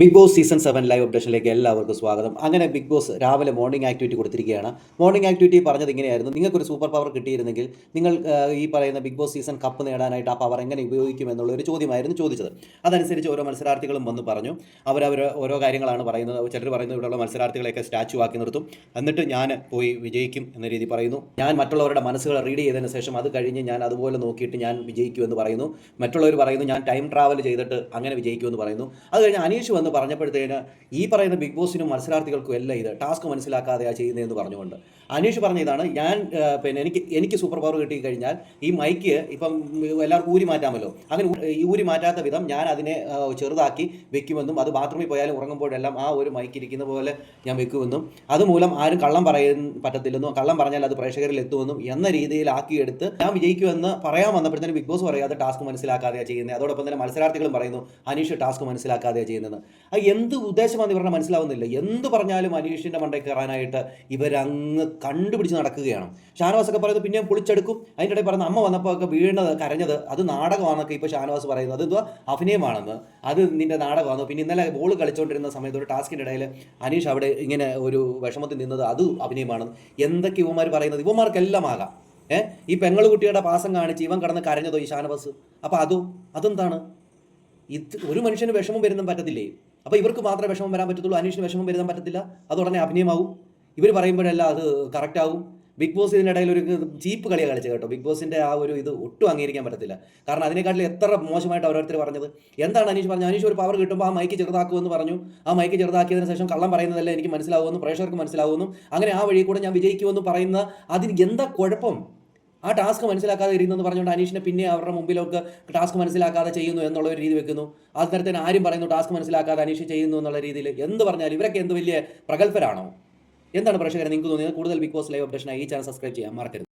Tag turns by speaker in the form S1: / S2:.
S1: Big Boss season seven live അപ്ഡേഷനിലേക്ക് എല്ലാവർക്കും സ്വാഗതം. അങ്ങനെ ബിഗ് ബോസ് രാവിലെ മോർണിംഗ് ആക്ടിവിറ്റി കൊടുത്തിരിക്കുകയാണ്. മോർണിംഗ് ആക്ടിവിറ്റി പറഞ്ഞത് ഇങ്ങനെയായിരുന്നു. നിങ്ങൾക്കൊരു സൂപ്പർ പവർ കിട്ടിയിരുന്നെങ്കിൽ നിങ്ങൾ ഈ പറയുന്ന ബിഗ് ബോസ് സീസൺ കപ്പ് നേടാനായിട്ട് ആ പവർ എങ്ങനെ ഉപയോഗിക്കും എന്നുള്ള ഒരു ചോദ്യമായിരുന്നു ചോദിച്ചത്. അതനുസരിച്ച് ഓരോ മത്സരാർത്ഥികളും വന്ന് പറഞ്ഞു. അവരവർ ഓരോ കാര്യങ്ങളാണ് പറയുന്നത്. ചിലർ പറയുന്നത് ഇവിടെയുള്ള മത്സരാർത്ഥികളെയൊക്കെ സ്റ്റാച്ചു ആക്കി നിർത്തും. എന്നിട്ട് ഞാൻ പോയി വിജയിക്കും എന്ന രീതി പറയുന്നു. ഞാൻ മറ്റുള്ളവരുടെ മനസ്സുകൾ റീഡ് ചെയ്തതിന് ശേഷം അത് കഴിഞ്ഞ് ഞാൻ അതുപോലെ നോക്കിയിട്ട് ഞാൻ വിജയിക്കുമെന്ന് പറയുന്നു. മറ്റുള്ളവർ പറയുന്നു ഞാൻ ടൈം ട്രാവൽ ചെയ്തിട്ട് അങ്ങനെ വിജയിക്കുമെന്ന് പറയുന്നു. അത് കഴിഞ്ഞ് അനീഷ് വന്ന് പറഞ്ഞപ്പോഴത്തേന് ഈ പറയുന്ന ബിഗ് ബോസിനും മത്സരാർത്ഥികൾക്കും എല്ലാം ഇത് ടാസ്ക് മനസ്സിലാക്കാതെയാ ചെയ്യുന്നതെന്ന് പറഞ്ഞുകൊണ്ട്. അനീഷ് പറഞ്ഞ ഇതാണ് ഞാൻ പിന്നെ എനിക്ക് എനിക്ക് സൂപ്പർ പവർ കിട്ടി കഴിഞ്ഞാൽ ഈ മൈക്ക് ഇപ്പം എല്ലാവർക്കും ഊരി മാറ്റാമല്ലോ. അങ്ങനെ ഈ ഊരി മാറ്റാത്ത വിധം ഞാൻ അതിനെ ചെറുതാക്കി വെക്കുമെന്നും അത് ബാത്റൂമിൽ പോയാലും ഉറങ്ങുമ്പോഴെല്ലാം ആ ഒരു മൈക്ക് ഇരിക്കുന്ന പോലെ ഞാൻ വെക്കുമെന്നും അതുമൂലം ആരും കള്ളം പറയാൻ പറ്റത്തില്ലെന്നും കള്ളം പറഞ്ഞാൽ അത് പ്രേക്ഷകരിൽ എത്തുമെന്നും എന്ന രീതിയിലാക്കിയെടുത്ത് ഞാൻ വിജയിക്കുമെന്ന് പറയാൻ വന്നപ്പോഴത്തേനും ബിഗ് ബോസ് പറയാതെ ടാസ്ക് മനസ്സിലാക്കാതെയാണ് ചെയ്യുന്നത്. അതോടൊപ്പം തന്നെ മത്സരാർത്ഥികളും പറയുന്നു അനീഷ് ടാസ്ക് മനസ്സിലാക്കാതെയാണ് ചെയ്യുന്നത്. അത് എന്ത് ഉദ്ദേശമാണെന്ന് ഇവരുടെ മനസ്സിലാവുന്നില്ല. എന്ത് പറഞ്ഞാലും അനീഷിന്റെ മണ്ടയിൽ കയറാനായിട്ട് ഇവരങ്ങ് കണ്ടുപിടിച്ച് നടക്കുകയാണ്. ഷാനവാസൊക്കെ പറയുന്നത് പിന്നെയും പൊളിച്ചെടുക്കും. അതിന്റെ ഇടയിൽ പറയുന്ന അമ്മ വന്നപ്പോൾ ഒക്കെ വീണത് കരഞ്ഞത് അത് നാടകമാണെന്നൊക്കെ ഇപ്പോൾ ഷാനവാസ് പറയുന്നത്. അത് എന്തുവാ? അഭിനയമാണെന്ന്. അത് നിന്റെ നാടകമാണ് പിന്നെ ഇന്നലെ ബോൾ കളിച്ചുകൊണ്ടിരുന്ന സമയത്ത് ഒരു ടാസ്കിന്റെ ഇടയിൽ അനീഷ് അവിടെ ഇങ്ങനെ ഒരു വിഷമത്തിൽ നിന്നത് അത് അഭിനയമാണെന്ന്. എന്തൊക്കെ ഇവന്മാർ പറയുന്നത്? ഇവന്മാർക്കെല്ലാം ആകാം. ഏ? ഈ പെങ്ങൾ കുട്ടിയുടെ പാസം കാണിച്ച് ഇവൻ കടന്ന് കരഞ്ഞതോ ഈ ഷാനവാസ്? അപ്പോൾ അതോ അതെന്താണ്? ഇത് ഒരു മനുഷ്യന് വിഷമം വരുന്നും പറ്റത്തില്ലേ? അപ്പോൾ ഇവർക്ക് മാത്രമേ വിഷമം വരാൻ പറ്റത്തുള്ളൂ അനീഷിന് വിഷമം വരുത്താൻ പറ്റത്തില്ല. അത് ഉടനെ അഭിനയമാവും ഇവർ പറയുമ്പോഴെല്ലാം അത് കറക്റ്റ് ആവും ബിഗ് ബോസ് ഇതിനിടയിൽ ഒരു ചീപ്പ് കളിയാണ് കളിച്ചത് കേട്ടോ. ബിഗ് ബോസിന്റെ ആ ഒരു ഇത് ഒട്ടും അംഗീകരിക്കാൻ പറ്റത്തില്ല. കാരണം അതിനെക്കാട്ടിൽ എത്ര മോശമായിട്ട് ഓരോരുത്തർ പറഞ്ഞത്. എന്താണ് അനീഷ് പറഞ്ഞത്? അനീഷ് ഒരു പവർ കിട്ടുമ്പോൾ ആ മൈക്ക് ചെറുതാക്കുമെന്ന് പറഞ്ഞു. ആ മൈക്ക് ചെറുതാക്കിയതിന് ശേഷം കള്ളം പറയുന്നതല്ല എനിക്ക് മനസ്സിലാവുമെന്നും പ്രേക്ഷകർക്ക് മനസ്സിലാവുമെന്നും അങ്ങനെ ആ വഴി കൂടെ ഞാൻ വിജയിക്കുമെന്ന് പറയുന്ന അതിന് എന്താ കുഴപ്പം? ആ ടാസ്ക് മനസ്സിലാക്കാതെ ഇരുന്നെന്ന് പറഞ്ഞുകൊണ്ട് അനീഷിനെ പിന്നെ അവരുടെ മുമ്പിലൊക്കെ ടാസ്ക് മനസ്സിലാക്കാതെ ചെയ്യുന്നു എന്നുള്ള ഒരു രീതി വെക്കുന്നു. ആ തരത്തിൽ ആരും പറയുന്നു ടാസ്ക് മനസ്സിലാക്കാതെ അനീഷ് ചെയ്യുന്നു എന്നുള്ള രീതിയിൽ. എന്ത് പറഞ്ഞാലും ഇവരൊക്കെ എന്ത് വലിയ പ്രഗത്ഭരാണോ? എന്താണ് പ്രേക്ഷകരെ നിങ്ങൾക്ക് തോന്നിയത്? കൂടുതൽ ബിഗ് ബോസ് ലൈവ് അപ്ഡേഷനായി ഈ ചാനൽ സബ്സ്ക്രൈബ് ചെയ്യാൻ മറക്കരുത്.